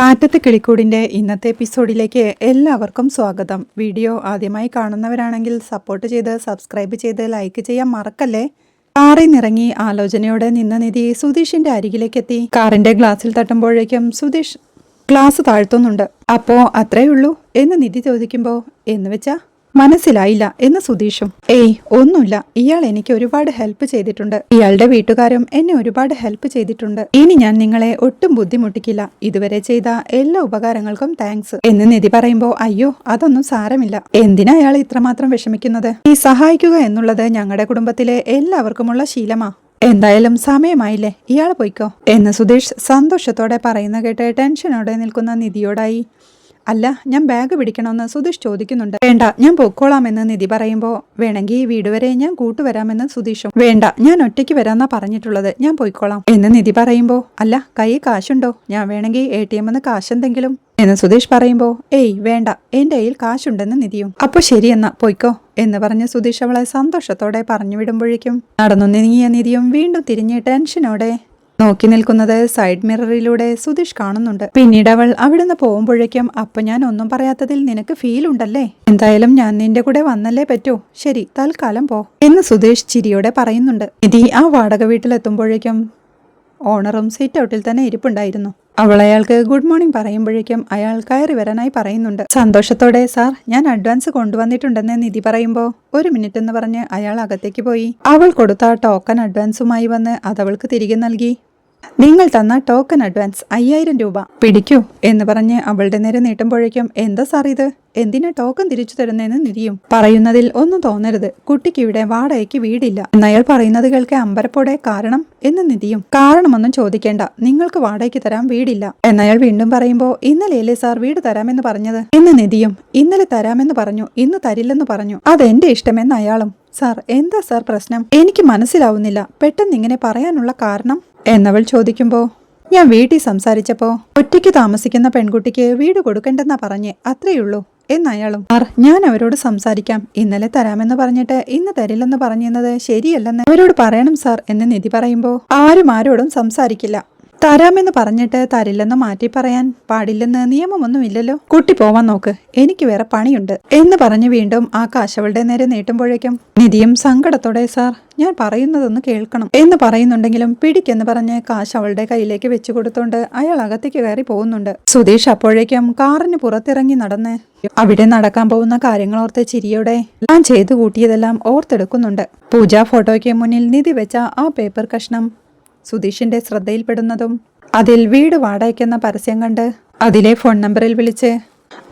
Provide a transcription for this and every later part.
കാറ്റത്ത് കിളിക്കൂടിന്റെ ഇന്നത്തെ എപ്പിസോഡിലേക്ക് എല്ലാവർക്കും സ്വാഗതം. വീഡിയോ ആദ്യമായി കാണുന്നവരാണെങ്കിൽ സപ്പോർട്ട് ചെയ്ത് സബ്സ്ക്രൈബ് ചെയ്ത് ലൈക്ക് ചെയ്യാൻ മറക്കല്ലേ? കാറിൽ നിറങ്ങി ആലോചനയോടെ നിന്ന നിധി സുധീഷിന്റെ അരികിലേക്കെത്തി. കാറിന്റെ ഗ്ലാസ്സിൽ തട്ടുമ്പോഴേക്കും സുധീഷ് ഗ്ലാസ് താഴ്ത്തുന്നുണ്ട്. അപ്പോ അത്രേ ഉള്ളൂ? എന്ന് നിധി ചോദിക്കുമ്പോൾ എന്ന് വെച്ചാ? മനസ്സിലായില്ല എന്ന് സുധീഷും ഏയ് ഒന്നുമില്ല. ഇയാൾ എനിക്ക് ഒരുപാട് ഹെൽപ്പ് ചെയ്തിട്ടുണ്ട്. ഇയാളുടെ വീട്ടുകാരും എന്നെ ഒരുപാട് ഹെൽപ്പ് ചെയ്തിട്ടുണ്ട്. ഇനി ഞാൻ നിങ്ങളെ ഒട്ടും ബുദ്ധിമുട്ടിക്കില്ല. ഇതുവരെ ചെയ്ത എല്ലാ ഉപകാരങ്ങൾക്കും താങ്ക്സ് എന്ന് നിധി പറയുമ്പോ അയ്യോ അതൊന്നും സാരമില്ല. എന്തിനാ അയാൾ ഇത്രമാത്രം വിഷമിക്കുന്നത്? ഈ സഹായിക്കുക എന്നുള്ളത് ഞങ്ങളുടെ കുടുംബത്തിലെ എല്ലാവർക്കുമുള്ള ശീലമാ. എന്തായാലും സമയമായില്ലേ. ഇയാൾ പോയിക്കോ. എന്ന് സുധീഷ് സന്തോഷത്തോടെ പറയുന്ന കേട്ട് ടെൻഷനോടെ നിൽക്കുന്ന നിധിയോടായി അല്ല ഞാൻ ബാഗ് പിടിക്കണമെന്ന് സുധീഷ് ചോദിക്കുന്നുണ്ട്. വേണ്ട ഞാൻ പൊക്കോളാമെന്ന് നിധി പറയുമ്പോൾ വേണമെങ്കിൽ വീട് വരെ ഞാൻ കൂട്ടുവരാമെന്ന് സുധീഷും. വേണ്ട ഞാൻ ഒറ്റയ്ക്ക് വരാന്നാ പറഞ്ഞിട്ടുള്ളത് ഞാൻ പോയിക്കോളാം. എന്ന് നിധി പറയുമ്പോൾ അല്ല കൈ കാശുണ്ടോ? ഞാൻ വേണമെങ്കിൽ എ ടി എമ്മിന്ന് കാശെന്തെങ്കിലും. എന്ന് സുധീഷ് പറയുമ്പോൾ ഏയ് വേണ്ട എന്റെ കയ്യിൽ കാശുണ്ടെന്ന് നിധിയും. അപ്പൊ ശരിയെന്നാ പോയിക്കോ എന്ന് പറഞ്ഞ് സുധീഷ് അവളെ സന്തോഷത്തോടെ പറഞ്ഞു വിടുമ്പോഴേക്കും നടന്നു നീങ്ങിയ നിധിയും വീണ്ടും തിരിഞ്ഞ് ടെൻഷനോടെ നോക്കി നിൽക്കുന്നത് സൈഡ് മിററിലൂടെ സുധീഷ് കാണുന്നുണ്ട്. പിന്നീട് അവൾ അവിടുന്ന് പോകുമ്പോഴേക്കും അപ്പൊ ഞാൻ ഒന്നും പറയാത്തതിൽ നിനക്ക് ഫീൽ ഉണ്ടല്ലേ? എന്തായാലും ഞാൻ നിന്റെ കൂടെ വന്നല്ലേ പറ്റൂ. ശരി തൽക്കാലം പോ. എന്ന് സുധീഷ് ചിരിയോടെ പറയുന്നുണ്ട്. നിധി ആ വാടക വീട്ടിലെത്തുമ്പോഴേക്കും ഓണറും സീറ്റ് ഔട്ടിൽ തന്നെ ഇരിപ്പുണ്ടായിരുന്നു. അവൾ അയാൾക്ക് ഗുഡ് മോർണിംഗ് പറയുമ്പോഴേക്കും അയാൾ കയറി വരാനായി പറയുന്നുണ്ട്. സന്തോഷത്തോടെ സാർ ഞാൻ അഡ്വാൻസ് കൊണ്ടുവന്നിട്ടുണ്ടെന്ന് നിധി പറയുമ്പോൾ ഒരു മിനിറ്റ് എന്ന് പറഞ്ഞ് അയാൾ അകത്തേക്ക് പോയി. അവൾ കൊടുത്ത ടോക്കൺ അഡ്വാൻസുമായി വന്ന് അതവൾക്ക് തിരികെ നൽകി. നിങ്ങൾ തന്ന ടോക്കൺ അഡ്വാൻസ് അയ്യായിരം രൂപ പിടിക്കൂ എന്ന് പറഞ്ഞ് അവളുടെ നേരെ നീട്ടുമ്പോഴേക്കും എന്താ സാർ ഇത്? എന്തിനാ ടോക്കൺ തിരിച്ചു തരുന്നതെന്ന് നിരിയും? പറയുന്നതിൽ ഒന്നും തോന്നരുത്. കുട്ടിക്ക് ഇവിടെ വാടകയ്ക്ക് വീടില്ല. എന്നയാൾ പറയുന്നത് കേൾക്കെ അമ്പരപ്പോടെ കാരണം? എന്ന് നിധിയും കാരണമൊന്നും ചോദിക്കേണ്ട. നിങ്ങൾക്ക് വാടകയ്ക്ക് തരാൻ വീടില്ല. എന്നയാൾ വീണ്ടും പറയുമ്പോൾ ഇന്നലെയല്ലേ സാർ വീട് തരാമെന്ന് പറഞ്ഞത്? എന്ന് നിധിയും ഇന്നലെ തരാമെന്ന് പറഞ്ഞു. ഇന്ന് തരില്ലെന്ന് പറഞ്ഞു. അതെന്റെ ഇഷ്ടമെന്ന് അയാളും സാർ എന്താ സാർ പ്രശ്നം? എനിക്ക് മനസ്സിലാവുന്നില്ല. പെട്ടെന്ന് ഇങ്ങനെ പറയാനുള്ള കാരണം? എന്നവൾ ചോദിക്കുമ്പോ ഞാൻ വീട്ടിൽ സംസാരിച്ചപ്പോ ഒറ്റയ്ക്ക് താമസിക്കുന്ന പെൺകുട്ടിക്ക് വീട് കൊടുക്കണ്ടെന്നാ പറഞ്ഞേ അത്രയുള്ളൂ എന്നയാളും ആർ ഞാൻ അവരോട് സംസാരിക്കാം ഇന്നലെ തരാമെന്ന് പറഞ്ഞിട്ട് ഇന്ന് തരില്ലെന്ന് പറഞ്ഞിരുന്നത് ശരിയല്ലെന്ന് അവരോട് പറയണം സാർ എന്ന് നിധി പറയുമ്പോ ആരും ആരോടും സംസാരിക്കില്ല. തരാമെന്ന് പറഞ്ഞിട്ട് തരില്ലെന്ന് മാറ്റി പറയാൻ പാടില്ലെന്ന് നിയമമൊന്നുമില്ലല്ലോ. കുട്ടി പോവാൻ നോക്ക്. എനിക്ക് വേറെ പണിയുണ്ട്. എന്ന് പറഞ്ഞ് വീണ്ടും ആ കാശവളുടെ നേരെ നീട്ടുമ്പോഴേക്കും നിധിയും സങ്കടത്തോടെ സാർ ഞാൻ പറയുന്നതൊന്ന് കേൾക്കണം. എന്ന് പറയുന്നുണ്ടെങ്കിലും പിടിക്കെന്ന് പറഞ്ഞ് കാശ് അവളുടെ കയ്യിലേക്ക് വെച്ചു കൊടുത്തോണ്ട് അയാൾ അകത്തേക്ക് കയറി പോകുന്നുണ്ട്. സുധീഷ് അപ്പോഴേക്കും കാറിന് പുറത്തിറങ്ങി നടന്ന് അവിടെ നടക്കാൻ പോകുന്ന കാര്യങ്ങൾ ഓർത്ത് ചിരിയോടെ ഞാൻ ചെയ്തു കൂട്ടിയതെല്ലാം ഓർത്തെടുക്കുന്നുണ്ട്. പൂജാ ഫോട്ടോയ്ക്ക് മുന്നിൽ നിധി വെച്ച ആ പേപ്പർ കഷ്ണം സുധീഷിന്റെ ശ്രദ്ധയിൽപ്പെടുന്നതും അതിൽ വീട് വാടകയ്ക്കെന്ന പരസ്യം കണ്ട് അതിലെ ഫോൺ നമ്പറിൽ വിളിച്ച്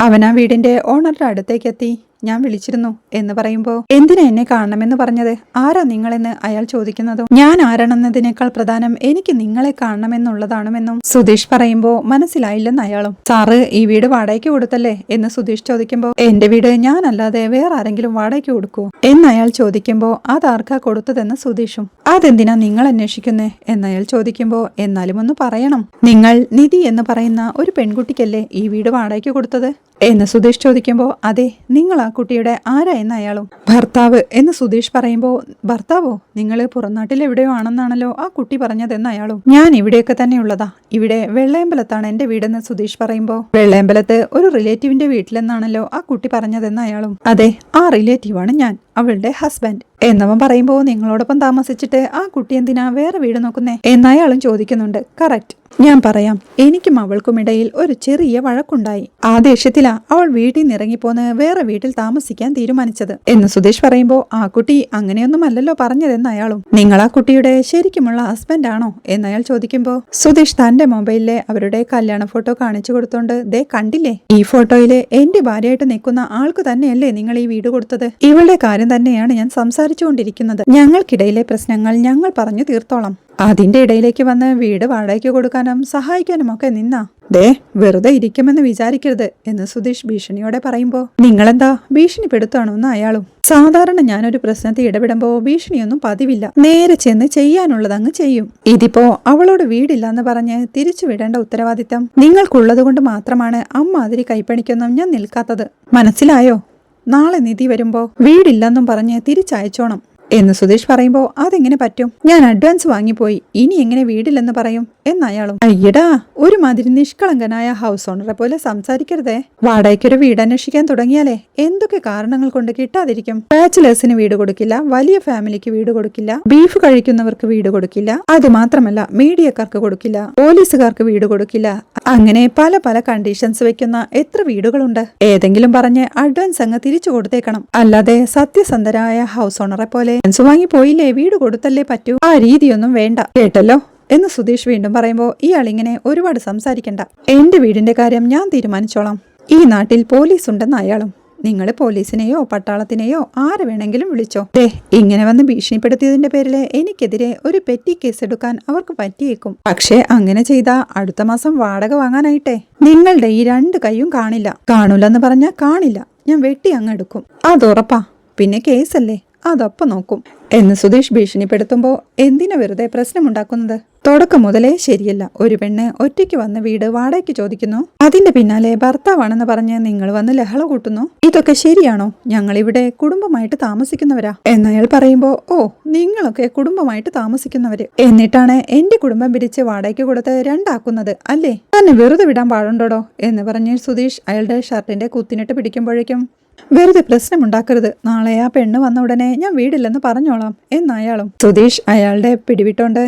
അവൻ ആ വീടിന്റെ ഓണറുടെ അടുത്തേക്കെത്തി. ഞാൻ വിളിച്ചിരുന്നു എന്ന് പറയുമ്പോൾ എന്തിനാ എന്നെ കാണണമെന്ന് പറഞ്ഞത്? ആരാ നിങ്ങളെന്ന്? അയാൾ ചോദിക്കുന്നതും ഞാൻ ആരാണെന്നതിനേക്കാൾ പ്രധാനം എനിക്ക് നിങ്ങളെ കാണണമെന്നുള്ളതാണെന്നും സുധീഷ് പറയുമ്പോൾ മനസ്സിലായില്ലെന്ന് അയാളും സാറ് ഈ വീട് വാടകയ്ക്ക് കൊടുത്തല്ലേ? എന്ന് സുധീഷ് ചോദിക്കുമ്പോൾ എന്റെ വീട് ഞാനല്ലാതെ വേറെ ആരെങ്കിലും വാടകയ്ക്ക് കൊടുക്കൂ? എന്ന് അയാൾ ചോദിക്കുമ്പോൾ അതാർക്കാ കൊടുത്തതെന്ന് സുധീഷും അതെന്തിനാ നിങ്ങൾ അന്വേഷിക്കുന്നേ? എന്ന് അയാൾ ചോദിക്കുമ്പോൾ എന്നാലും ഒന്ന് പറയണം നിങ്ങൾ നിധി എന്ന് പറയുന്ന ഒരു പെൺകുട്ടിക്കല്ലേ ഈ വീട് വാടകയ്ക്ക് കൊടുത്തത്? എന്ന് സുധീഷ് ചോദിക്കുമ്പോൾ അതെ നിങ്ങൾ ആ കുട്ടിയുടെ ആരാ എന്ന് അയാളും ഭർത്താവ് എന്ന് സുധീഷ് പറയുമ്പോൾ ഭർത്താവോ നിങ്ങൾ പുറംനാട്ടിൽ എവിടെയോ ആണെന്നാണല്ലോ ആ കുട്ടി പറഞ്ഞതെന്ന് അയാളും ഞാൻ ഇവിടെയൊക്കെ തന്നെ ഉള്ളതാ ഇവിടെ വെള്ളയമ്പലത്താണ് എന്റെ വീടെന്ന് സുധീഷ് പറയുമ്പോൾ വെള്ളയമ്പലത്ത് ഒരു റിലേറ്റീവിന്റെ വീട്ടിലെന്നാണല്ലോ ആ കുട്ടി പറഞ്ഞതെന്ന് അയാളും അതെ ആ റിലേറ്റീവാണ് ഞാൻ അവളുടെ ഹസ്ബൻഡ് എന്നവൻ പറയുമ്പോൾ നിങ്ങളോടൊപ്പം താമസിച്ചിട്ട് ആ കുട്ടി എന്തിനാ വേറെ വീട് നോക്കുന്നേ? എന്നയാളും ചോദിക്കുന്നുണ്ട് കറക്റ്റ്. ഞാൻ പറയാം. എനിക്കും അവൾക്കും ഇടയിൽ ഒരു ചെറിയ വഴക്കുണ്ടായി. ആ ദേഷ്യത്തിലാ അവൾ വീട്ടിൽ നിന്ന് ഇറങ്ങിപ്പോന്ന് വേറെ വീട്ടിൽ താമസിക്കാൻ തീരുമാനിച്ചത്. എന്ന് സുധീഷ് പറയുമ്പോൾ ആ കുട്ടി അങ്ങനെയൊന്നും അല്ലല്ലോ പറഞ്ഞതെന്ന് അയാളും. നിങ്ങൾ ആ കുട്ടിയുടെ ശരിക്കുമുള്ള ഹസ്ബൻഡ് ആണോ? എന്ന് അയാൾ ചോദിക്കുമ്പോൾ സുധീഷ് തന്റെ മൊബൈലിലെ അവരുടെ കല്യാണ ഫോട്ടോ കാണിച്ചു കൊടുത്തോണ്ട് ദേ കണ്ടില്ലേ? ഈ ഫോട്ടോയിൽ എന്റെ ഭാര്യയായിട്ട് നിൽക്കുന്ന ആൾക്ക് തന്നെയല്ലേ നിങ്ങൾ ഈ വീട് കൊടുത്തത്? ഇവളുടെ കാര്യം തന്നെയാണ് ഞാൻ സംസാരിച്ചുകൊണ്ടിരിക്കുന്നത്. ഞങ്ങൾക്കിടയിലെ പ്രശ്നങ്ങൾ ഞങ്ങൾ പറഞ്ഞു തീർത്തോളാം. അതിന്റെ ഇടയിലേക്ക് വന്ന് വീട് വാടകയ്ക്ക് കൊടുക്കാനും സഹായിക്കാനും ഒക്കെ നിന്നാ. ദേ വെറുതെ ഇരിക്കുമെന്ന് വിചാരിക്കരുത് എന്ന് സുധീഷ് ഭീഷണിയോടെ പറയുമ്പോ നിങ്ങളെന്താ ഭീഷണി പെടുത്താണോന്ന് അയാളും. സാധാരണ ഞാനൊരു പ്രശ്നത്തിൽ ഇടപെടുമ്പോ ഭീഷണിയൊന്നും പതിവില്ല. നേരെ ചെന്ന് ചെയ്യാനുള്ളത് അങ്ങ് ചെയ്യും. ഇതിപ്പോ അവളോട് വീടില്ല എന്ന് പറഞ്ഞ് തിരിച്ചു വിടേണ്ട ഉത്തരവാദിത്തം നിങ്ങൾക്കുള്ളത് കൊണ്ട് മാത്രമാണ് അമ്മാതിരി കൈപ്പണിക്കൊന്നും ഞാൻ നിൽക്കാത്തത്. മനസ്സിലായോ? നാളെ നിധി വരുമ്പോ വീടില്ലെന്നും പറഞ്ഞ് തിരിച്ചയച്ചോണം. എന്ന് സുധീഷ് പറയുമ്പോ അതെങ്ങനെ പറ്റും? ഞാൻ അഡ്വാൻസ് വാങ്ങിപ്പോയി ഇനി എങ്ങനെ വീടില്ലെന്ന് പറയും എന്നയാളും. അയ്യടാ ഒരുമാതിരി നിഷ്കളങ്കനായ ഹൗസ് ഓണറെ പോലെ സംസാരിക്കരുതേ. വാടകയ്ക്കൊരു വീട് അന്വേഷിക്കാൻ തുടങ്ങിയാലേ എന്തൊക്കെ കാരണങ്ങൾ കൊണ്ട് കിട്ടാതിരിക്കും? ബാച്ചിലേഴ്സിന് വീട് കൊടുക്കില്ല വലിയ ഫാമിലിക്ക് വീട് കൊടുക്കില്ല ബീഫ് കഴിക്കുന്നവർക്ക് വീട് കൊടുക്കില്ല അത് മാത്രമല്ല മീഡിയക്കാർക്ക് കൊടുക്കില്ല പോലീസുകാർക്ക് വീട് കൊടുക്കില്ല. അങ്ങനെ പല പല കണ്ടീഷൻസ് വെക്കുന്ന എത്ര വീടുകളുണ്ട്? ഏതെങ്കിലും പറഞ്ഞ് അഡ്വാൻസ് അങ്ങ് തിരിച്ചു കൊടുത്തേക്കണം. അല്ലാതെ സത്യസന്ധരായ ഹൗസ് ഓണറെ പോലെ അഡ്വാൻസ് വാങ്ങി പോയില്ലേ വീട് കൊടുത്തല്ലേ പറ്റൂ? ആ രീതിയൊന്നും വേണ്ട. കേട്ടല്ലോ? എന്ന് സുധീഷ് വീണ്ടും പറയുമ്പോൾ ഇയാളിങ്ങനെ ഒരുപാട് സംസാരിക്കണ്ട. എന്റെ വീടിന്റെ കാര്യം ഞാൻ തീരുമാനിച്ചോളാം. ഈ നാട്ടിൽ പോലീസ് ഉണ്ടെന്ന് അയാളും. നിങ്ങൾ പോലീസിനെയോ പട്ടാളത്തിനെയോ ആരെ വേണമെങ്കിലും വിളിച്ചോ. ദേ ഇങ്ങനെ വന്ന് ഭീഷണിപ്പെടുത്തിയതിന്റെ പേരിൽ എനിക്കെതിരെ ഒരു പെറ്റി കേസ് എടുക്കാൻ അവർക്ക് പറ്റിയേക്കും. പക്ഷേ അങ്ങനെ ചെയ്താ അടുത്ത മാസം വാടക വാങ്ങാനായിട്ടെ. നിങ്ങളുടെ ഈ രണ്ട് കൈയും കാണില്ല. കാണൂലെന്ന് പറഞ്ഞാൽ കാണില്ല. ഞാൻ വെട്ടി അങ്ങ് എടുക്കും. അതുറപ്പാ പിന്നെ കേസല്ലേ? അതപ്പം നോക്കും. എന്ന് സുധീഷ് ഭീഷണിപ്പെടുത്തുമ്പോൾ എന്തിനു വെറുതെ പ്രശ്നമുണ്ടാക്കുന്നത്? തുടക്കം മുതലേ ശരിയല്ല. ഒരു പെണ്ണ് ഒറ്റയ്ക്ക് വന്ന് വീട് വാടകയ്ക്ക് ചോദിക്കുന്നു. അതിന്റെ പിന്നാലെ ഭർത്താവാണെന്ന് പറഞ്ഞ് നിങ്ങൾ വന്ന് ലഹള കൂട്ടുന്നു. ഇതൊക്കെ ശരിയാണോ? ഞങ്ങൾ ഇവിടെ കുടുംബമായിട്ട് താമസിക്കുന്നവരാ. എന്നയാൾ പറയുമ്പോ ഓ നിങ്ങളൊക്കെ കുടുംബമായിട്ട് താമസിക്കുന്നവര്. എന്നിട്ടാണ് എന്റെ കുടുംബം പിരിച്ച് വാടകയ്ക്ക് കൊടുത്ത് രണ്ടാക്കുന്നത് അല്ലേ? തന്നെ വെറുതെ വിടാൻ പാടുണ്ടോടോ? എന്ന് പറഞ്ഞ് സുധീഷ് അയാളുടെ ഷർട്ടിന്റെ കുത്തിനിട്ട് പിടിക്കുമ്പോഴേക്കും വെറുതെ പ്രശ്നമുണ്ടാക്കരുത്. നാളെ ആ പെണ്ണ് വന്ന ഉടനെ ഞാൻ വീടില്ലെന്ന് പറഞ്ഞോളാം എന്നയാളും. സുധീഷ് അയാളുടെ പിടിവിട്ടോണ്ട്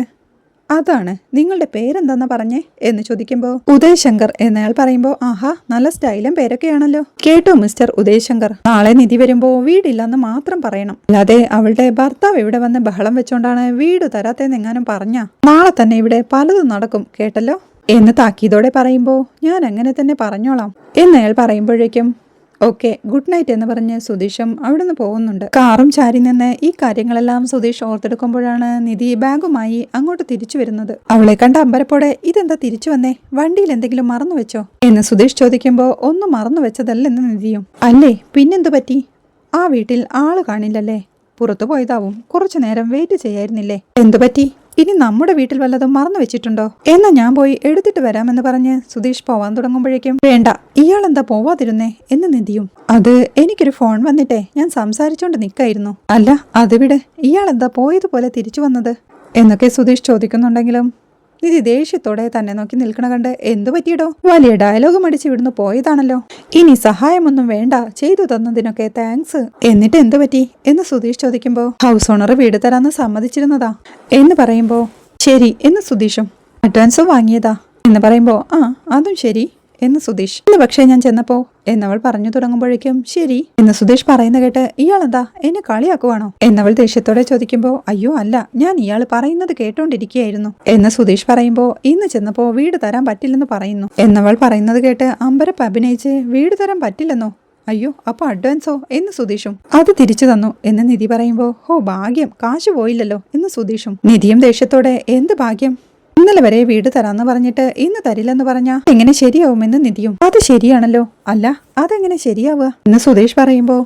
അതാണ് നിങ്ങളുടെ പേരെന്താന്നാ പറഞ്ഞേ? എന്ന് ചോദിക്കുമ്പോൾ ഉദയശങ്കർ എന്നയാൾ പറയുമ്പോൾ ആഹാ നല്ല സ്റ്റൈലും പേരൊക്കെയാണല്ലോ. കേട്ടോ മിസ്റ്റർ ഉദയശങ്കർ. നാളെ നിധി വരുമ്പോ വീടില്ലെന്ന് മാത്രം പറയണം. അല്ലാതെ അവളുടെ ഭർത്താവ് ഇവിടെ വന്ന് ബഹളം വെച്ചോണ്ടാണ് വീട് തരാത്തേന്നെങ്ങാനും പറഞ്ഞ? നാളെ തന്നെ ഇവിടെ പലതും നടക്കും കേട്ടല്ലോ? എന്ന് താക്കീതോടെ പറയുമ്പോൾ ഞാൻ അങ്ങനെ തന്നെ പറഞ്ഞോളാം. എന്നയാൾ പറയുമ്പോഴേക്കും ഓക്കെ ഗുഡ് നൈറ്റ് എന്ന് പറഞ്ഞ് സുധീഷും അവിടുന്ന് പോകുന്നുണ്ട്. കാറും ചാരി നിന്ന് ഈ കാര്യങ്ങളെല്ലാം സുധീഷ് ഓർത്തെടുക്കുമ്പോഴാണ് നിധി ബാഗുമായി അങ്ങോട്ട് തിരിച്ചു വരുന്നത്. അവളെ കണ്ട അമ്പരപ്പോടെ ഇതെന്താ തിരിച്ചു വന്നേ? വണ്ടിയിൽ എന്തെങ്കിലും മറന്നു വെച്ചോ? എന്ന് സുധീഷ് ചോദിക്കുമ്പോ ഒന്നും മറന്നു വെച്ചതല്ലെന്ന് നിധിയും. അല്ലേ പിന്നെന്തു പറ്റി? ആ വീട്ടിൽ ആൾ കാണില്ലല്ലേ? പുറത്തു പോയതാവും കുറച്ചു നേരം വെയിറ്റ് ചെയ്യായിരുന്നില്ലേ? എന്തു പറ്റി? ഇനി നമ്മുടെ വീട്ടിൽ വല്ലതും മറന്നു വെച്ചിട്ടുണ്ടോ? എന്നാ ഞാൻ പോയി എടുത്തിട്ട് വരാമെന്ന് പറഞ്ഞ് സുധീഷ് പോവാൻ തുടങ്ങുമ്പോഴേക്കും വേണ്ട ഇയാൾ എന്താ പോവാതിരുന്നേ? എന്ന് നിധിയും അത് എനിക്കൊരു ഫോൺ വന്നിട്ടേ ഞാൻ സംസാരിച്ചോണ്ട് നിൽക്കായിരുന്നു അല്ല അതിവിടെ ഇയാൾ എന്താ പോയതുപോലെ തിരിച്ചു വന്നത്? എന്നൊക്കെ സുധീഷ് ചോദിക്കുന്നുണ്ടെങ്കിലും നിധി ദേഷ്യത്തോടെ തന്നെ നോക്കി നിൽക്കണ കണ്ട് എന്തു പറ്റിയിടോ? വലിയ ഡയലോഗും അടിച്ച് വിടുന്നു പോയതാണല്ലോ. ഇനി സഹായമൊന്നും വേണ്ട. ചെയ്തു തന്നതിനൊക്കെ താങ്ക്സ് എന്നിട്ട് എന്തു പറ്റി? എന്ന് സുധീഷ് ചോദിക്കുമ്പോ ഹൗസ് ഓണർ വീട് തരാന്ന് സമ്മതിച്ചിരുന്നതാ. എന്ന് പറയുമ്പോ ശരി എന്ന് സുധീഷും അഡ്വാൻസും വാങ്ങിയതാ. എന്ന് പറയുമ്പോ ആ അതും ശരി. എന്ന് സുധീഷ്. ഇന്ന് പക്ഷേ ഞാൻ ചെന്നപ്പോ എന്നവൾ പറഞ്ഞു തുടങ്ങുമ്പോഴേക്കും ശരി എന്ന് സുധീഷ് പറയുന്ന കേട്ട് ഇയാൾ എന്താ എന്നെ കളിയാക്കുവാണോ? എന്നവൾ ദേഷ്യത്തോടെ ചോദിക്കുമ്പോ അയ്യോ അല്ല ഞാൻ ഇയാൾ പറയുന്നത് കേട്ടോണ്ടിരിക്കുകയായിരുന്നു എന്ന് സുധീഷ് പറയുമ്പോ ഇന്ന് ചെന്നപ്പോ വീട് തരാൻ പറ്റില്ലെന്ന് പറയുന്നു എന്നവൾ പറയുന്നത് കേട്ട് അമ്പരപ്പ് അഭിനയിച്ച് വീട് തരാൻ പറ്റില്ലെന്നോ? അയ്യോ അപ്പൊ അഡ്വാൻസോ? എന്ന് സുധീഷും അത് തിരിച്ചു തന്നു എന്ന് നിധി പറയുമ്പോ ഹോ ഭാഗ്യം കാശ് പോയില്ലല്ലോ എന്ന് സുധീഷും നിധിയും ദേഷ്യത്തോടെ എന്ത് ഭാഗ്യം? ഇന്നലെ വരെ വീട് തരാന്ന് പറഞ്ഞിട്ട് ഇന്ന് തരില്ലെന്ന് പറഞ്ഞാ? എങ്ങനെ ശരിയാവുമെന്ന് നിധിയും. അത് ശരിയാണല്ലോ. അല്ല അതെങ്ങനെ ശരിയാവുക? എന്ന് സുധേഷ് പറയുമ്പോ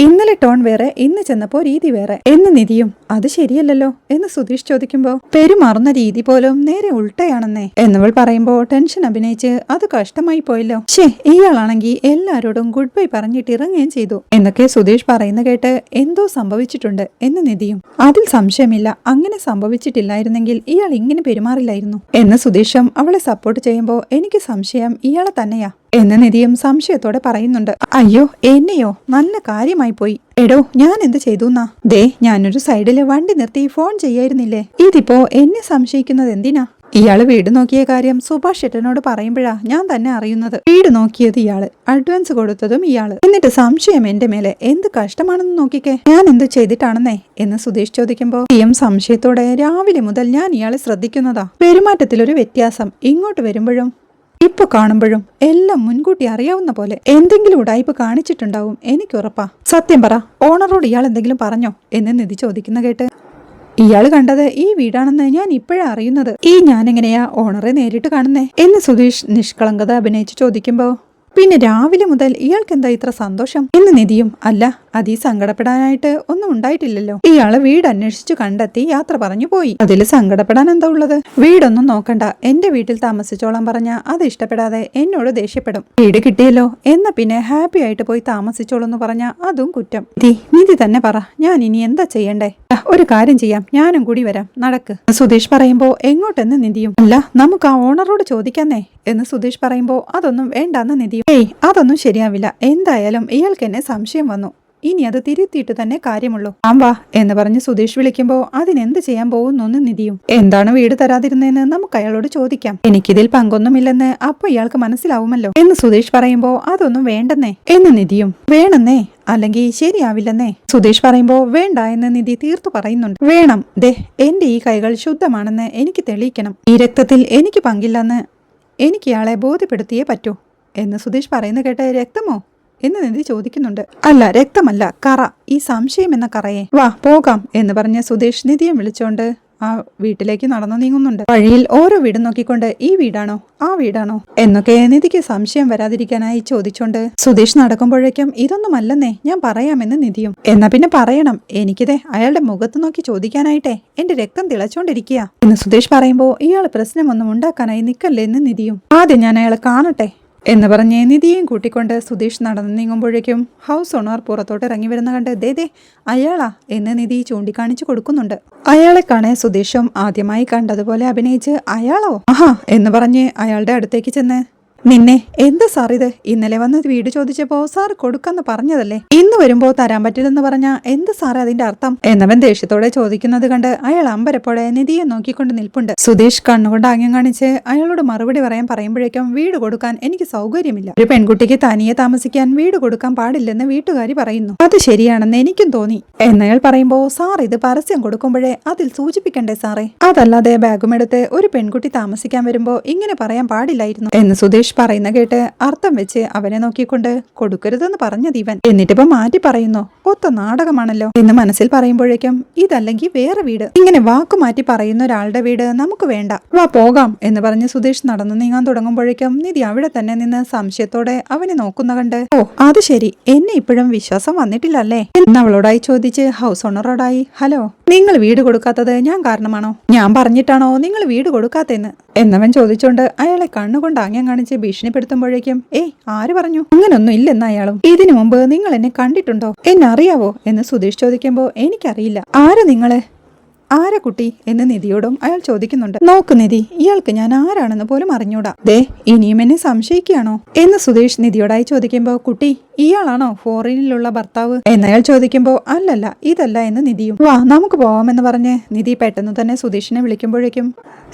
ഇന്നലെ ടോൺ വേറെ ഇന്ന് ചെന്നപ്പോ രീതി വേറെ. എന്ന് നിധിയും അത് ശരിയല്ലല്ലോ എന്ന് സുധീഷ് ചോദിക്കുമ്പോ പെരുമാറുന്ന രീതി പോലും നേരെ ഉൾട്ടയാണെന്നേ. എന്നവൾ പറയുമ്പോ ടെൻഷൻ അഭിനയിച്ച് അത് കഷ്ടമായി പോയല്ലോ. ഷേ ഇയാളാണെങ്കിൽ എല്ലാരോടും ഗുഡ് ബൈ പറഞ്ഞിട്ട് ഇറങ്ങുകയും ചെയ്തു. എന്നൊക്കെ സുധീഷ് പറയുന്ന കേട്ട് എന്തോ സംഭവിച്ചിട്ടുണ്ട് എന്ന് നിധിയും. അതിൽ സംശയമില്ല അങ്ങനെ സംഭവിച്ചിട്ടില്ലായിരുന്നെങ്കിൽ ഇയാൾ ഇങ്ങനെ പെരുമാറില്ലായിരുന്നു. എന്ന് സുധീഷും അവളെ സപ്പോർട്ട് ചെയ്യുമ്പോ എനിക്ക് സംശയം ഇയാളെ തന്നെയാ. എന്ന് നിധിയും സംശയത്തോടെ പറയുന്നുണ്ട്. അയ്യോ എന്നെയോ? നല്ല കാര്യമായി പോയി. എടോ ഞാൻ എന്ത് ചെയ്തുന്നാ? ദേ ഞാനൊരു സൈഡിൽ വണ്ടി നിർത്തി ഫോൺ ചെയ്യായിരുന്നില്ലേ? ഇതിപ്പോ എന്നെ സംശയിക്കുന്നത് എന്തിനാ ഇയാൾ വീട് നോക്കിയ കാര്യം സുഭാഷ് ചേട്ടനോട് പറയുമ്പോഴാ ഞാൻ തന്നെ അറിയുന്നത്. വീട് നോക്കിയത് ഇയാൾ അഡ്വാൻസ് കൊടുത്തതും ഇയാൾ. എന്നിട്ട് സംശയം എന്റെ മേലെ എന്ത് കഷ്ടമാണെന്ന് നോക്കിക്കേ. ഞാൻ എന്ത് ചെയ്തിട്ടാണെന്നേ? എന്ന് സുധീഷ് ചോദിക്കുമ്പോ എം സംശയത്തോടെ രാവിലെ മുതൽ ഞാൻ ഇയാളെ ശ്രദ്ധിക്കുന്നതാ. പെരുമാറ്റത്തിലൊരു വ്യത്യാസം ഇങ്ങോട്ട് വരുമ്പോഴും ഇപ്പൊ കാണുമ്പോഴും എല്ലാം മുൻകൂട്ടി അറിയാവുന്ന പോലെ എന്തെങ്കിലും ഉടായ്പ കാണിച്ചിട്ടുണ്ടാവും എനിക്ക് ഉറപ്പാ. സത്യം പറ ഓണറോട് ഇയാൾ എന്തെങ്കിലും പറഞ്ഞോ എന്ന് നിധി ചോദിക്കുന്ന കേട്ട്. ഇയാൾ കണ്ടത് ഈ വീടാണെന്ന് ഞാൻ ഇപ്പോഴാ അറിയുന്നത്. ഈ ഞാനെങ്ങനെയാ ഓണറെ നേരിട്ട് കാണുന്നേ? എന്ന് സുധീഷ് നിഷ്കളങ്കത അഭിനയിച്ച് ചോദിക്കുമ്പോ പിന്നെ രാവിലെ മുതൽ ഇയാൾക്ക് എന്താ ഇത്ര സന്തോഷം? എന്ന് നിധിയും അല്ല അതീ സങ്കടപ്പെടാനായിട്ട് ഒന്നും ഉണ്ടായിട്ടില്ലല്ലോ. ഇയാൾ വീട് അന്വേഷിച്ചു കണ്ടെത്തി യാത്ര പറഞ്ഞു പോയി. അതിൽ സങ്കടപ്പെടാൻ എന്താ ഉള്ളത്? വീടൊന്നും നോക്കണ്ട. എന്റെ വീട്ടിൽ താമസിച്ചോളാൻ പറഞ്ഞ അത് ഇഷ്ടപ്പെടാതെ എന്നോട് ദേഷ്യപ്പെടും. വീട് കിട്ടിയല്ലോ എന്നാ പിന്നെ ഹാപ്പി ആയിട്ട് പോയി താമസിച്ചോളെന്ന് പറഞ്ഞ അതും കുറ്റം. നിധി നിധി തന്നെ പറ. ഞാൻ ഇനി എന്താ ചെയ്യണ്ടേ? ഒരു കാര്യം ചെയ്യാം. ഞാനും കൂടി വരാം. നടക്ക്. സുധീഷ് പറയുമ്പോ എങ്ങോട്ടെന്ന് നിധിയും? അല്ല നമുക്ക് ആ ഓണറോട് ചോദിക്കാന്നേ. എന്ന് സുധീഷ് പറയുമ്പോ അതൊന്നും വേണ്ടാന്ന് നിധിയും. ഏയ് അതൊന്നും ശരിയാവില്ല. എന്തായാലും ഇയാൾക്ക് എന്നെ സംശയം വന്നു. ഇനി അത് തിരുത്തിയിട്ട് തന്നെ കാര്യമുള്ളൂ. ആം വാ എന്ന് പറഞ്ഞ് സുധീഷ് വിളിക്കുമ്പോ അതിനെന്ത് ചെയ്യാൻ പോകുന്നു നിധിയും എന്താണ് വീട് തരാതിരുന്നതെന്ന് നമുക്ക് അയാളോട് ചോദിക്കാം. എനിക്കിതിൽ പങ്കൊന്നുമില്ലെന്ന് അപ്പൊ ഇയാൾക്ക് മനസ്സിലാവുമല്ലോ. എന്ന് സുധീഷ് പറയുമ്പോ അതൊന്നും വേണ്ടെന്നേ എന്ന് നിധിയും വേണമെന്നേ അല്ലെങ്കിൽ ശരിയാവില്ലെന്നേ സുധീഷ് പറയുമ്പോ വേണ്ട എന്ന് നിധി തീർത്തു പറയുന്നുണ്ട്. വേണം ദേ എന്റെ ഈ കൈകൾ ശുദ്ധമാണെന്ന് എനിക്ക് തെളിയിക്കണം. ഈ രക്തത്തിൽ എനിക്ക് പങ്കില്ലെന്ന് എനിക്ക് ഇയാളെ ബോധ്യപ്പെടുത്തിയേ പറ്റൂ എന്ന് സുധീഷ് പറയുന്ന കേട്ട് രക്തമോ? എന്ന് നിധി ചോദിക്കുന്നുണ്ട്. അല്ല രക്തമല്ല കറ. ഈ സംശയം എന്ന കറയെ. വാ പോകാം എന്ന് പറഞ്ഞ് സുധീഷ് നിധിയെ വിളിച്ചോണ്ട് ആ വീട്ടിലേക്ക് നടന്നു നീങ്ങുന്നുണ്ട്. വഴിയിൽ ഓരോ വീടും നോക്കിക്കൊണ്ട് ഈ വീടാണോ? ആ വീടാണോ? എന്നൊക്കെ നിധിക്ക് സംശയം വരാതിരിക്കാനായി ചോദിച്ചോണ്ട് സുധീഷ് നടക്കുമ്പോഴേക്കും ഇതൊന്നും ഇതൊന്നുമല്ലെന്നേ ഞാൻ പറയാമെന്ന് നിധിയും. എന്നാ പിന്നെ പറയണം. എനിക്കിതേ അയാളുടെ മുഖത്ത് നോക്കി ചോദിക്കാനായിട്ടെ എന്റെ രക്തം തിളച്ചോണ്ടിരിക്കുക എന്ന് സുധീഷ് പറയുമ്പോ ഇയാൾ പ്രശ്നമൊന്നും ഉണ്ടാക്കാനായി നിക്കല്ലേ എന്ന് നിധിയും. ആദ്യം ഞാൻ അയാളെ കാണട്ടെ എന്ന് പറഞ്ഞ് നിധിയും കൂട്ടിക്കൊണ്ട് സുധീഷ് നടന്നു നീങ്ങുമ്പോഴേക്കും ഹൗസ് ഓണർ പുറത്തോട്ട് ഇറങ്ങി വരുന്ന കണ്ട് ദേ ദേ അയാളാ എന്ന് നിധി ചൂണ്ടിക്കാണിച്ചു കൊടുക്കുന്നുണ്ട്. അയാളെ കാണേ സുധീഷും ആദ്യമായി കണ്ടതുപോലെ അഭിനയിച്ച് അയാളോ? ആഹാ എന്ന് പറഞ്ഞ് അയാളുടെ അടുത്തേക്ക് ചെന്ന് നിന്നെ എന്ത് സാർ ഇത്? ഇന്നലെ വന്ന് വീട് ചോദിച്ചപ്പോ സാർ കൊടുക്കാന്ന് പറഞ്ഞതല്ലേ? ഇന്ന് വരുമ്പോ തരാൻ പറ്റില്ലെന്ന് പറഞ്ഞ എന്ത് സാർ അതിന്റെ അർത്ഥം? എന്നവൻ ദേഷ്യത്തോടെ ചോദിക്കുന്നത് കണ്ട് അയാൾ അമ്പരപ്പോടെ നിധിയെ നോക്കിക്കൊണ്ട് നിൽപ്പുണ്ട്. സുധീഷ് കണ്ണുകൊണ്ട് ആംഗ്യം കാണിച്ച് അയാളോട് മറുപടി പറയാൻ പറയുമ്പോഴേക്കും വീട് കൊടുക്കാൻ എനിക്ക് സൗകര്യമില്ല. ഒരു പെൺകുട്ടിക്ക് തനിയെ താമസിക്കാൻ വീട് കൊടുക്കാൻ പാടില്ലെന്ന് വീട്ടുകാരി പറയുന്നു. അത് ശരിയാണെന്ന് എനിക്കും തോന്നി. എന്നയാൾ പറയുമ്പോ സാർ ഇത് പരസ്യം കൊടുക്കുമ്പോഴേ അതിൽ സൂചിപ്പിക്കണ്ടേ സാറേ? അതല്ലാതെ ബാഗുമെടുത്ത് ഒരു പെൺകുട്ടി താമസിക്കാൻ വരുമ്പോ ഇങ്ങനെ പറയാൻ പാടില്ലായിരുന്നു. എന്ന് സുധീഷ് പറയുന്ന കേട്ട് അർത്ഥം വെച്ച് അവനെ നോക്കിക്കൊണ്ട് കൊടുക്കരുതെന്ന് പറഞ്ഞത് ഇവൻ. എന്നിട്ടിപ്പോ മാറ്റി പറയുന്നു ഒത്ത നാടകമാണല്ലോ. എന്ന് മനസ്സിൽ പറയുമ്പോഴേക്കും ഇതല്ലെങ്കിൽ വേറെ വീട്. ഇങ്ങനെ വാക്കു മാറ്റി പറയുന്ന ഒരാളുടെ വീട് നമുക്ക് വേണ്ട. വാ പോകാം എന്ന് പറഞ്ഞ് സുധീഷ് നടന്നു നീങ്ങാൻ തുടങ്ങുമ്പോഴേക്കും നിധി അവിടെ തന്നെ നിന്ന് സംശയത്തോടെ അവനെ നോക്കുന്ന കണ്ട് ഓ അത് ശരി. എന്നെ ഇപ്പോഴും വിശ്വാസം വന്നിട്ടില്ലല്ലേ? എന്ന് അവളോടായി ചോദിച്ച് ഹൗസ് ഓണറോടായി. ഹലോ നിങ്ങൾ വീട് കൊടുക്കാത്തത് ഞാൻ കാരണമാണോ? ഞാൻ പറഞ്ഞിട്ടാണോ നിങ്ങൾ വീട് കൊടുക്കാത്തെന്ന് എന്നവൻ ചോദിച്ചോണ്ട് അയാളെ കണ്ണുകൊണ്ട് ആംഗ്യം കാണിച്ച് ഭീഷണിപ്പെടുത്തുമ്പോഴേക്കും ഏയ് ആര് പറഞ്ഞു? അങ്ങനൊന്നും ഇല്ലെന്ന് അയാളും. ഇതിനു മുമ്പ് നിങ്ങൾ എന്നെ കണ്ടിട്ടുണ്ടോ? എന്നെ അറിയാവോ എന്ന് സുധീഷ് ചോദിക്കുമ്പോ എനിക്കറിയില്ല. ആര് നിങ്ങൾ? ആരാ കുട്ടി? എന്ന് നിധിയോടും അയാൾ ചോദിക്കുന്നുണ്ട്. നോക്ക് നിധി ഇയാൾക്ക് ഞാൻ ആരാണെന്ന് പോലും അറിഞ്ഞൂടാ. ദേ ഇനിയും എന്നെ സംശയിക്കുകയാണോ? എന്ന് സുധീഷ് നിധിയോടായി ചോദിക്കുമ്പോൾ കുട്ടി ഇയാളാണോ ഫോറിനിലുള്ള ഭർത്താവ്? എന്നയാൾ ചോദിക്കുമ്പോ അല്ലല്ല ഇതല്ല എന്ന് നിധിയും. വാ നമുക്ക് പോവാമെന്ന് പറഞ്ഞ് നിധി പെട്ടെന്ന് തന്നെ സുധീഷിനെ വിളിക്കുമ്പോഴേക്കും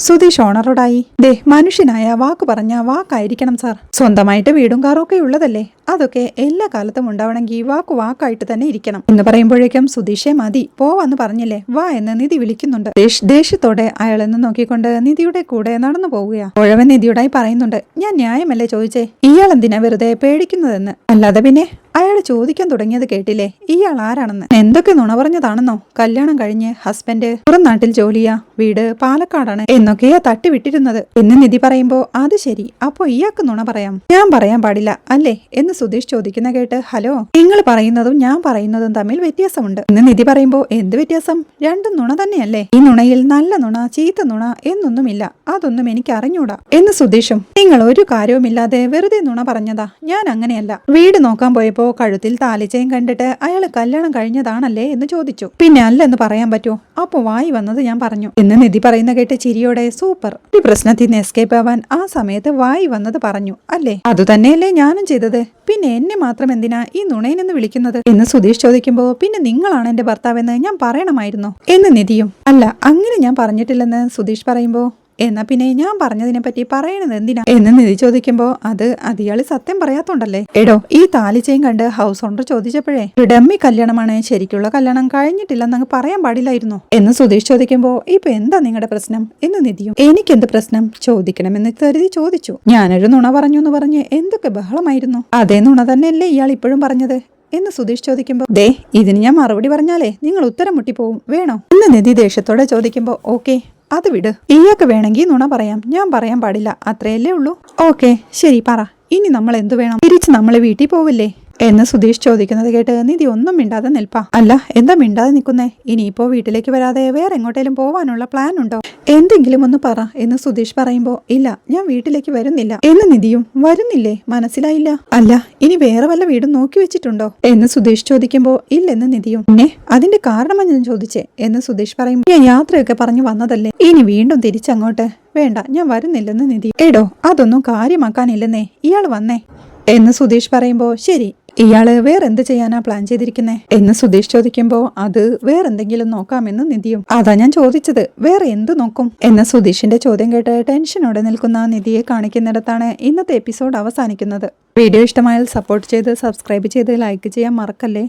സുധീഷ് ഓണറോടായി. ദേ മനുഷ്യനായ വാക്ക് പറഞ്ഞ വാക്കായിരിക്കണം സാർ. സ്വന്തമായിട്ട് വീടും കാറും ഒക്കെ ഉള്ളതല്ലേ? അതൊക്കെ എല്ലാ കാലത്തും ഉണ്ടാവണമെങ്കിൽ വാക്ക് വാക്കായിട്ട് തന്നെ ഇരിക്കണം. എന്ന് പറയുമ്പോഴേക്കും സുധീഷെ മതി. പോവാന്ന് പറഞ്ഞില്ലേ? വാ എന്ന് നിധി വിളിക്കുന്നുണ്ട്. ദേഷ്യത്തോടെ ദേഷ്യത്തോടെ എന്ന് നോക്കിക്കൊണ്ട് നിധിയുടെ കൂടെ നടന്നു പോവുകയാ ഉഴവൻ നിധിയോടായി പറയുന്നുണ്ട് ഞാൻ ന്യായമല്ലേ ചോദിച്ചേ? ഇയാൾ എന്തിനാ വെറുതെ പേടിക്കുന്നതെന്ന്? അല്ലാതെ പിന്നെ അയാൾ ചോദിക്കാൻ തുടങ്ങിയത് കേട്ടില്ലേ? ഇയാൾ ആരാണെന്ന്? എന്തൊക്കെ നുണ പറഞ്ഞതാണെന്നോ? കല്യാണം കഴിഞ്ഞ് ഹസ്ബൻഡ് പുറം നാട്ടിൽ ജോലിയാ വീട് പാലക്കാടാണ് എന്നൊക്കെയാ തട്ടിവിട്ടിരുന്നത് എന്ന് നിധി പറയുമ്പോ അത് ശരി അപ്പോ ഇയാൾക്ക് നുണ പറയാം. ഞാൻ പറയാൻ പാടില്ല അല്ലേ? എന്ന് സുധീഷ് ചോദിക്കുന്ന കേട്ട് ഹലോ നിങ്ങൾ പറയുന്നതും ഞാൻ പറയുന്നതും തമ്മിൽ വ്യത്യാസമുണ്ട്. എന്ന് നിധി പറയുമ്പോ എന്ത് വ്യത്യാസം? രണ്ടും നുണ തന്നെയല്ലേ? ഈ നുണയിൽ നല്ല നുണ ചീത്ത നുണ എന്നൊന്നുമില്ല അതൊന്നും എനിക്ക് അറിഞ്ഞൂടാ. എന്ന് സുധീഷും നിങ്ങൾ ഒരു കാര്യവുമില്ലാതെ വെറുതെ നുണ പറഞ്ഞതാ ഞാൻ അങ്ങനെയല്ല. വീട് നോക്കാൻ പോയപ്പോ കഴുത്തിൽ താലിച്ചയും കണ്ടിട്ട് അയാൾ കല്യാണം കഴിഞ്ഞതാണല്ലേ എന്ന് ചോദിച്ചു. പിന്നെ അല്ലെന്ന് പറയാൻ പറ്റുമോ അപ്പൊ വായി വന്നത് ഞാൻ പറഞ്ഞു. എന്ന് നിധി പറയുന്ന കേട്ട് ചിരിയോടെ സൂപ്പർ. ഒരു പ്രശ്നത്തിൽ നിന്ന് എസ്കേപ്പ് ആവാൻ ആ സമയത്ത് വായി വന്നത് പറഞ്ഞു. അല്ലേ? അതുതന്നെയല്ലേ ഞാനും ചെയ്തത്. പിന്നെ എന്നെ മാത്രം എന്തിനാ ഈ നുണയനെന്ന് വിളിക്കുന്നത്? എന്ന് സുധീഷ് ചോദിക്കുമ്പോ പിന്നെ നിങ്ങളാണ് എന്റെ ഭർത്താവെന്ന് ഞാൻ പറയണമായിരുന്നോ. എന്ന് നിധിയും അല്ല അങ്ങനെ ഞാൻ പറഞ്ഞിട്ടില്ലെന്ന് സുധീഷ് പറയുമ്പോ എന്നാ പിന്നെ ഞാൻ പറഞ്ഞതിനെ പറ്റി പറയണത് എന്തിനാ? എന്ന് നിധി ചോദിക്കുമ്പോ അത് അതിയാൾ സത്യം പറയാത്തോണ്ടല്ലേ? എടോ ഈ താലിച്ചയും കണ്ട് ഹൗസ് ഓണർ ചോദിച്ചപ്പോഴേ ഒരു ഡമ്മി കല്യാണമാണ് ശരിക്കുള്ള കല്യാണം കഴിഞ്ഞിട്ടില്ലെന്ന് അങ്ങ് പറയാൻ പാടില്ലായിരുന്നു. എന്ന് സുധീഷ് ചോദിക്കുമ്പോ ഇപ്പൊ എന്താ നിങ്ങളുടെ പ്രശ്നം? എന്ന് നിധിയും എനിക്കെന്ത് പ്രശ്നം? ചോദിക്കണമെന്ന് കരുതി ചോദിച്ചു. ഞാനൊരു നുണ പറഞ്ഞു എന്ന് പറഞ്ഞ് എന്തൊക്കെ ബഹളമായിരുന്നു? അതേ നുണ തന്നെയല്ലേ ഇയാൾ ഇപ്പോഴും പറഞ്ഞത്? എന്ന് സുധീഷ് ചോദിക്കുമ്പോ ദേ ഇതിന് ഞാൻ മറുപടി പറഞ്ഞാലേ നിങ്ങൾ ഉത്തരം മുട്ടിപ്പോവും. വേണോ? എന്ന് നിധി ദേഷ്യത്തോടെ ചോദിക്കുമ്പോ ഓക്കെ അത് വിട്. ഇയാൾക്ക് വേണമെങ്കിൽ നുണ പറയാം. ഞാൻ പറയാൻ പാടില്ല. അത്രയല്ലേ ഉള്ളൂ. ഓക്കെ ശരി പറ. ഇനി നമ്മൾ എന്തു വേണം? തിരിച്ച് നമ്മളെ വീട്ടിൽ പോവില്ലേ? എന്ന് സുധീഷ് ചോദിക്കുന്നത് കേട്ട് നിധി ഒന്നും മിണ്ടാതെ നിൽപ്പാ. അല്ല എന്താ മിണ്ടാതെ നിൽക്കുന്നേ? ഇനിയിപ്പോ വീട്ടിലേക്ക് വരാതെ വേറെ എങ്ങോട്ടേലും പോവാനുള്ള പ്ലാൻ ഉണ്ടോ? എന്തെങ്കിലും ഒന്ന് പറ എന്ന് സുധീഷ് പറയുമ്പോ ഇല്ല ഞാൻ വീട്ടിലേക്ക് വരുന്നില്ല. എന്ന് നിധിയും വരുന്നില്ലേ? മനസ്സിലായില്ല. അല്ല ഇനി വേറെ വല്ല വീടും നോക്കി വെച്ചിട്ടുണ്ടോ? എന്ന് സുധീഷ് ചോദിക്കുമ്പോ ഇല്ലെന്ന് നിധിയും. പിന്നെ അതിന്റെ കാരണമാണ് ഞാൻ ചോദിച്ചേ എന്ന് സുധീഷ് പറയുമ്പോൾ ഞാൻ യാത്രയൊക്കെ പറഞ്ഞു വന്നതല്ലേ? ഇനി വീണ്ടും തിരിച്ചങ്ങോട്ട്? വേണ്ട ഞാൻ വരുന്നില്ലെന്ന് നിധി. എടോ അതൊന്നും കാര്യമാക്കാനില്ലെന്നേ ഇയാൾ വന്നേ എന്ന് സുധീഷ് പറയുമ്പോ ശരി ഇയാൾ വേറെന്ത് ചെയ്യാനാ പ്ലാൻ ചെയ്തിരിക്കുന്നേ? എന്ന് സുധീഷ് ചോദിക്കുമ്പോ അത് വേറെന്തെങ്കിലും നോക്കാമെന്ന് നിധിയും. അതാ ഞാൻ ചോദിച്ചത് വേറെ എന്ത് നോക്കും? എന്ന സുധീഷിന്റെ ചോദ്യം കേട്ട് ടെൻഷനോടെ നിൽക്കുന്ന നിധിയെ കാണിക്കുന്നിടത്താണ് ഇന്നത്തെ എപ്പിസോഡ് അവസാനിക്കുന്നത്. വീഡിയോ ഇഷ്ടമായാൽ സപ്പോർട്ട് ചെയ്ത് സബ്സ്ക്രൈബ് ചെയ്ത് ലൈക്ക് ചെയ്യാൻ മറക്കല്ലേ?